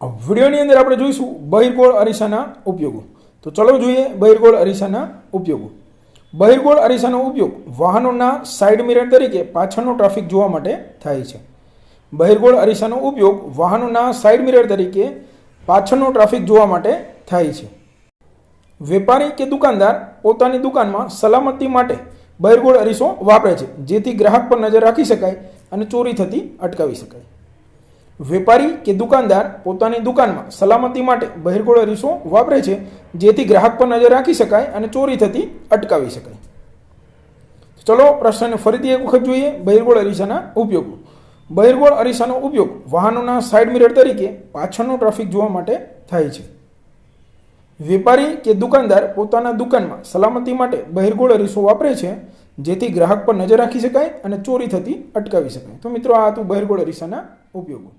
વિડીયોની અંદર આપણે જોઈશું બહિર્ગોળ અરીસાના ઉપયોગો. તો ચલો જોઈએ બહિર્ગોળ અરીસાના ઉપયોગો. બહિર્ગોળ અરીસાનો ઉપયોગ વાહનોના સાઇડ મિરર તરીકે પાછળનો ટ્રાફિક જોવા માટે થાય છે. બહિર્ગોળ અરીસાનો ઉપયોગ વાહનોના સાઇડ મિરર તરીકે પાછળનો ટ્રાફિક જોવા માટે થાય છે. વેપારી કે દુકાનદાર પોતાની દુકાનમાં સલામતી માટે બહિર્ગોળ અરીસો વાપરે છે, જેથી ગ્રાહક પર નજર રાખી શકાય અને ચોરી થતી અટકાવી શકાય. વેપારી કે દુકાનદાર પોતાની દુકાનમાં સલામતી માટે બહિર્ગોળ અરીસો વાપરે છે, જેથી ગ્રાહક પર નજર રાખી શકાય અને ચોરી થતી અટકાવી શકાય. ચલો પ્રશ્નને ફરીથી એક વખત જોઈએ બહિર્ગોળ અરીસાના ઉપયોગો. બહિર્ગોળ અરીસાનો ઉપયોગ વાહનોના સાઇડ મિરર તરીકે પાછળનો ટ્રાફિક જોવા માટે થાય છે. વેપારી કે દુકાનદાર પોતાના દુકાનમાં સલામતી માટે બહિર્ગોળ અરીસો વાપરે છે, જેથી ગ્રાહક પર નજર રાખી શકાય અને ચોરી થતી અટકાવી શકાય. તો મિત્રો, આ હતું બહિર્ગોળ અરીસાના ઉપયોગો.